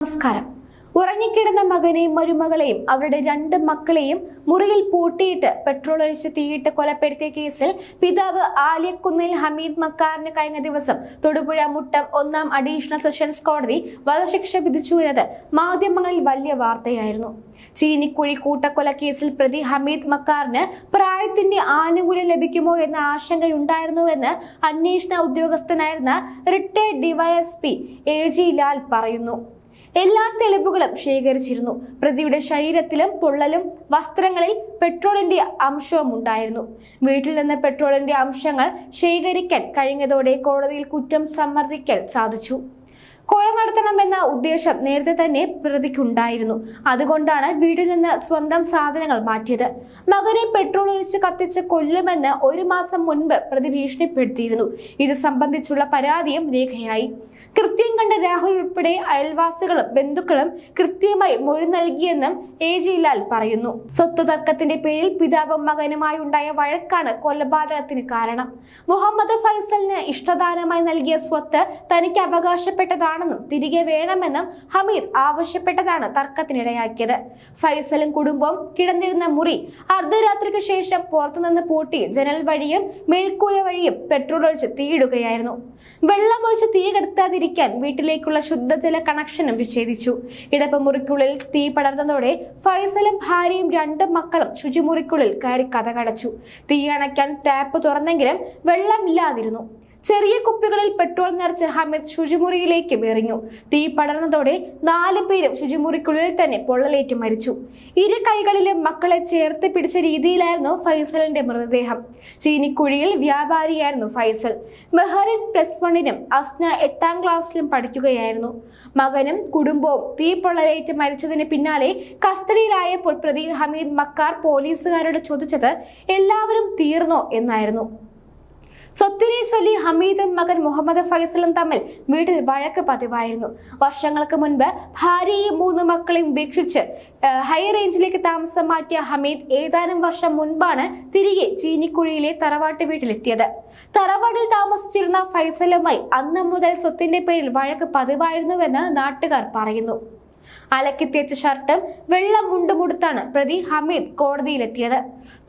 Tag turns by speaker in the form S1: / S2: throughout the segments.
S1: നമസ്കാരം. ഉറങ്ങിക്കിടന്ന മകനെയും മരുമകളെയും അവരുടെ രണ്ട് മക്കളെയും മുറിയിൽ പൂട്ടിയിട്ട് പെട്രോൾ ഒഴിച്ച് തീയിട്ട് കൊലപ്പെടുത്തിയ കേസിൽ പിതാവ് ആലിയക്കുന്നിൽ ഹമീദ് മക്കാറിന് കഴിഞ്ഞ ദിവസം തൊടുപുഴ മുട്ടം ഒന്നാം അഡീഷണൽ സെഷൻസ് കോടതി വധശിക്ഷ വിധിച്ചു എന്നത് മാധ്യമങ്ങളിൽ വലിയ വാർത്തയായിരുന്നു. ചീനിക്കുഴി കൂട്ടക്കൊല കേസിൽ പ്രതി ഹമീദ് മക്കാറിന് പ്രായത്തിന്റെ ആനുകൂല്യം ലഭിക്കുമോ എന്ന ആശങ്കയുണ്ടായിരുന്നുവെന്ന് അന്വേഷണ ഉദ്യോഗസ്ഥനായിരുന്ന retired DYSP A G Lal പറയുന്നു. എല്ലാ തെളിവുകളും ശേഖരിച്ചിരുന്നു. പ്രതിയുടെ ശരീരത്തിലും പൊള്ളലും വസ്ത്രങ്ങളിൽ പെട്രോളിന്റെ അംശവും ഉണ്ടായിരുന്നു വീട്ടിൽ നിന്ന് പെട്രോളിന്റെ അംശങ്ങൾ ശേഖരിക്കാൻ കഴിഞ്ഞതോടെ കോടതിയിൽ കുറ്റം സമ്മർദ്ദിക്കാൻ സാധിച്ചു. കൊല നടത്തണമെന്ന ഉദ്ദേശം നേരത്തെ തന്നെ പ്രതിക്കുണ്ടായിരുന്നു. അതുകൊണ്ടാണ് വീട്ടിൽ നിന്ന് സ്വന്തം സാധനങ്ങൾ മാറ്റിയത്. മകനെ പെട്രോൾ ഒഴിച്ച് കത്തിച്ച് കൊല്ലുമെന്ന് ഒരു മാസം മുൻപ് പ്രതി ഭീഷണിപ്പെടുത്തിയിരുന്നു. ഇത് സംബന്ധിച്ചുള്ള പരാതിയും രേഖയായി. കൃത്യം കണ്ട രാഹുൽ ഉൾപ്പെടെ അയൽവാസികളും ബന്ധുക്കളും കൃത്യമായി മൊഴി നൽകിയെന്നും എ ജി ലാൽ പറയുന്നു. സ്വത്ത് തർക്കത്തിന്റെ പേരിൽ പിതാവും മകനുമായി ഉണ്ടായ വഴക്കാണ് കൊലപാതകത്തിന് കാരണം. മുഹമ്മദ് ഫൈസലിന് ഇഷ്ടദാനമായി നൽകിയ സ്വത്ത് തനിക്ക് അവകാശപ്പെട്ടതാണെന്നും തിരികെ വേണമെന്നും ഹമീദ് ആവശ്യപ്പെട്ടതാണ് തർക്കത്തിനിടയാക്കിയത്. ഫൈസലും കുടുംബവും കിടന്നിരുന്ന മുറി അർദ്ധരാത്രിക്ക് ശേഷം പുറത്തുനിന്ന് പൂട്ടി ജനൽ വഴിയും മേൽക്കൂല വഴിയും പെട്രോൾ ഒഴിച്ച് തീയിടുകയായിരുന്നു. വെള്ളമൊഴിച്ച് തീ കെടുത്താതിരിക്കാൻ വീട്ടിലേക്കുള്ള ശുദ്ധജല കണക്ഷനും വിച്ഛേദിച്ചു. ഇടപ്പമുറിക്കുള്ളിൽ തീ പടർന്നതോടെ ഫൈസലും ഭാര്യയും രണ്ട് മക്കളും ശുചിമുറിക്കുള്ളിൽ കയറി കഥകടച്ചു തീ അണയ്ക്കാൻ ടാപ്പ് തുറന്നെങ്കിലും വെള്ളമില്ലാതിരുന്നു. ചെറിയ കുപ്പികളിൽ പെട്രോൾ നിറച്ച് ഹമീദ് ശുചിമുറിയിലേക്ക് എറിഞ്ഞു. തീ പടർന്നതോടെ നാല് പേരും ശുചിമുറിക്കുള്ളിൽ തന്നെ പൊള്ളലേറ്റ് മരിച്ചു. ഇരു കൈകളിലും മക്കളെ ചേർത്ത് പിടിച്ച രീതിയിലായിരുന്നു ഫൈസലിന്റെ മൃതദേഹം. ചീനിക്കുഴിയിൽ വ്യാപാരിയായിരുന്നു ഫൈസൽ. മെഹറിൻ പ്ലസ് വണ്ണിനും അസ്ന എട്ടാം ക്ലാസ്സിലും പഠിക്കുകയായിരുന്നു. മകനും കുടുംബവും തീ പൊള്ളലേറ്റ് മരിച്ചതിന് പിന്നാലെ കസ്റ്റഡിയിലായപ്പോൾ പ്രതി ഹമീദ് മക്കാർ പോലീസുകാരോട് ചോദിച്ചത് എല്ലാവരും തീർന്നോ? എന്നായിരുന്നു. സ്വത്തിനെ ചൊല്ലി ഹമീദും മകൻ മുഹമ്മദ് ഫൈസലും തമ്മിൽ വീട്ടിൽ വഴക്ക് പതിവായിരുന്നു. വർഷങ്ങൾക്ക് മുൻപ് ഭാര്യയും മൂന്ന് മക്കളെയും ഉപേക്ഷിച്ച് ഹൈ റേഞ്ചിലേക്ക് താമസം മാറ്റിയ ഹമീദ് ഏതാനും വർഷം മുൻപാണ് തിരികെ ചീനിക്കുഴിയിലെ തറവാട്ട് വീട്ടിലെത്തിയത്. തറവാട്ടിൽ താമസിച്ചിരുന്ന ഫൈസലുമായി അന്ന് മുതൽ സ്വത്തിന്റെ പേരിൽ വഴക്ക് പതിവായിരുന്നുവെന്ന് നാട്ടുകാർ പറയുന്നു. അലക്കി തേച്ച ഷർട്ടും വെള്ള മുണ്ടുമുടുത്താണ് പ്രതി ഹമീദ് കോടതിയിലെത്തിയത്.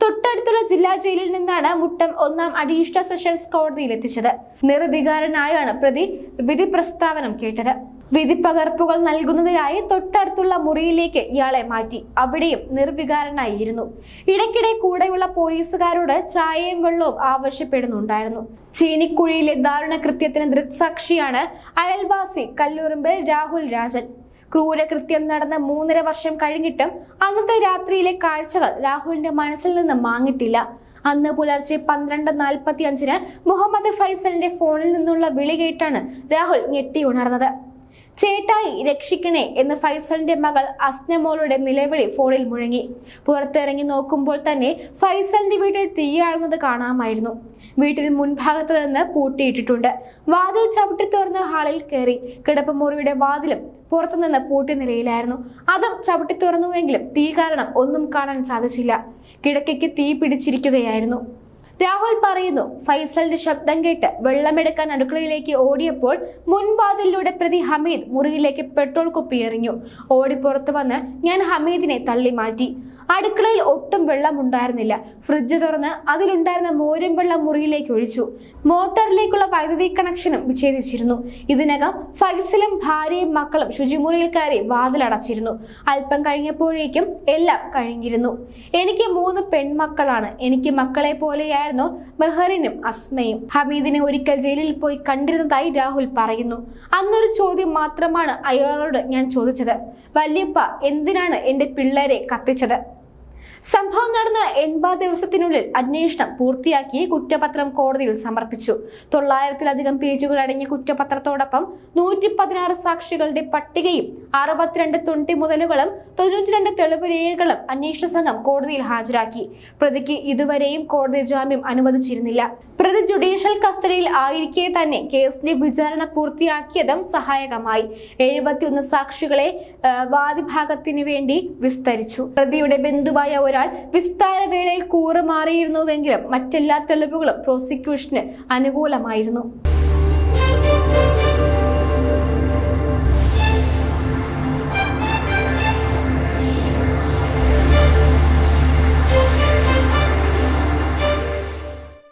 S1: തൊട്ടടുത്തുള്ള ജില്ലാ ജയിലിൽ നിന്നാണ് മുട്ടം ഒന്നാം അഡീഷണൽ സെഷൻസ് കോടതിയിലെത്തിച്ചത്. നിർവികാരനായാണ് പ്രതി വിധി പ്രസ്താവനം കേട്ടത്. വിധി പകർപ്പുകൾ നൽകുന്നതിനായി തൊട്ടടുത്തുള്ള മുറിയിലേക്ക് ഇയാളെ മാറ്റി. അവിടെയും നിർവികാരനായിരുന്നു. ഇടയ്ക്കിടെ കൂടെയുള്ള പോലീസുകാരോട് ചായയും വെള്ളവും ആവശ്യപ്പെടുന്നുണ്ടായിരുന്നു. ചീനിക്കുഴിയിലെ ദാരുണ കൃത്യത്തിന് ദൃക്സാക്ഷിയാണ് അയൽവാസി കല്ലൂറുമ്പിൽ രാഹുൽ രാജൻ. ക്രൂരകൃത്യം നടന്ന മൂന്നര വർഷം കഴിഞ്ഞിട്ടും അന്നത്തെ രാത്രിയിലെ കാഴ്ചകൾ രാഹുലിന്റെ മനസ്സിൽ നിന്ന് മാങ്ങിട്ടില്ല. അന്ന് പുലർച്ചെ പന്ത്രണ്ട് നാൽപ്പത്തി അഞ്ചിന് മുഹമ്മദ് ഫൈസലിന്റെ ഫോണിൽ നിന്നുള്ള വിളി കേട്ടാണ് രാഹുൽ ഞെട്ടി ഉണർന്നത്. ചേട്ടായി രക്ഷിക്കണേ എന്ന് ഫൈസലിന്റെ മകൾ അസ്നമോളുടെ നിലവിളി ഫോണിൽ മുഴങ്ങി. പുറത്തിറങ്ങി നോക്കുമ്പോൾ തന്നെ ഫൈസലിന്റെ വീട്ടിൽ തീയാളുന്നത് കാണാമായിരുന്നു. വീട്ടിൽ മുൻഭാഗത്ത് നിന്ന് പൂട്ടിയിട്ടിട്ടുണ്ട്. വാതിൽ ചവിട്ടി തുറന്ന് ഹാളിൽ കയറി. കിടപ്പുമുറിയുടെ വാതിലും പുറത്തുനിന്ന് പൂട്ടിയ നിലയിലായിരുന്നു. അതും ചവിട്ടി തുറന്നുവെങ്കിലും തീ കാരണം ഒന്നും കാണാൻ സാധിച്ചില്ല. കിടക്കയ്ക്ക് തീ പിടിച്ചിരിക്കുകയായിരുന്നു. രാഹുൽ പറയുന്നു ഫൈസലിന്റെ ശബ്ദം കേട്ട് വെള്ളമെടുക്കാൻ അടുക്കളയിലേക്ക് ഓടിയപ്പോൾ മുൻവാതിലിലൂടെ പ്രതി ഹമീദ് മുറിയിലേക്ക് പെട്രോൾ കുപ്പി എറിഞ്ഞു. ഓടി പുറത്തു വന്ന് ഞാൻ ഹമീദിനെ തള്ളി മാറ്റി അടുക്കളയിൽ ഒട്ടും വെള്ളം ഉണ്ടായിരുന്നില്ല ഫ്രിഡ്ജ് തുറന്ന് അതിലുണ്ടായിരുന്ന മോരും വെള്ളം മുറിയിലേക്ക് ഒഴിച്ചു. മോട്ടറിലേക്കുള്ള വൈദ്യുതി കണക്ഷനും വിച്ഛേദിച്ചിരുന്നു. ഇതിനകം ഫൈസലും ഭാര്യയും മക്കളും ശുചിമുറിയിൽ കയറി വാതിലടച്ചിരുന്നു. അല്പം കഴിഞ്ഞപ്പോഴേക്കും എല്ലാം കഴിഞ്ഞിരുന്നു. എനിക്ക് മൂന്ന് പെൺമക്കളാണ്. എനിക്ക് മക്കളെ പോലെയായിരുന്നു മെഹറിനും അസ്മയും. ഹമീദിനെ ഒരിക്കൽ ജയിലിൽ പോയി കണ്ടിരുന്നതായി രാഹുൽ പറയുന്നു. അന്നൊരു ചോദ്യം മാത്രമാണ് അയാളോട് ഞാൻ ചോദിച്ചത്. വല്യപ്പ എന്തിനാണ് എന്റെ പിള്ളേരെ കത്തിച്ചത്? സംഭവം നടന്ന എൺപത് ദിവസത്തിനുള്ളിൽ അന്വേഷണം പൂർത്തിയാക്കി കുറ്റപത്രം കോടതിയിൽ സമർപ്പിച്ചു. തൊള്ളായിരത്തിലധികം പേജുകൾ അടങ്ങിയ കുറ്റപത്രത്തോടൊപ്പം നൂറ്റി പതിനാറ് സാക്ഷികളുടെ പട്ടികയും അറുപത്തിരണ്ട് തൊണ്ടി മുതലുകളും തൊണ്ണൂറ്റിരണ്ട് തെളിവ് രേഖകളും അന്വേഷണ സംഘം കോടതിയിൽ ഹാജരാക്കി. പ്രതിക്ക് ഇതുവരെയും കോടതി ജാമ്യം അനുവദിച്ചിരുന്നില്ല. പ്രതി ജുഡീഷ്യൽ കസ്റ്റഡിയിൽ ആയിരിക്കെ തന്നെ കേസിന്റെ വിചാരണ പൂർത്തിയാക്കിയതും സഹായകമായി. എഴുപത്തിയൊന്ന് സാക്ഷികളെ വാദിഭാഗത്തിന് വേണ്ടി വിസ്തരിച്ചു. പ്രതിയുടെ ബന്ധുവായ ഒരാൾ വിസ്താര വേളയിൽ കൂറുമാറിയിരുന്നുവെങ്കിലും മറ്റെല്ലാ തെളിവുകളും പ്രോസിക്യൂഷന് അനുകൂലമായിരുന്നു.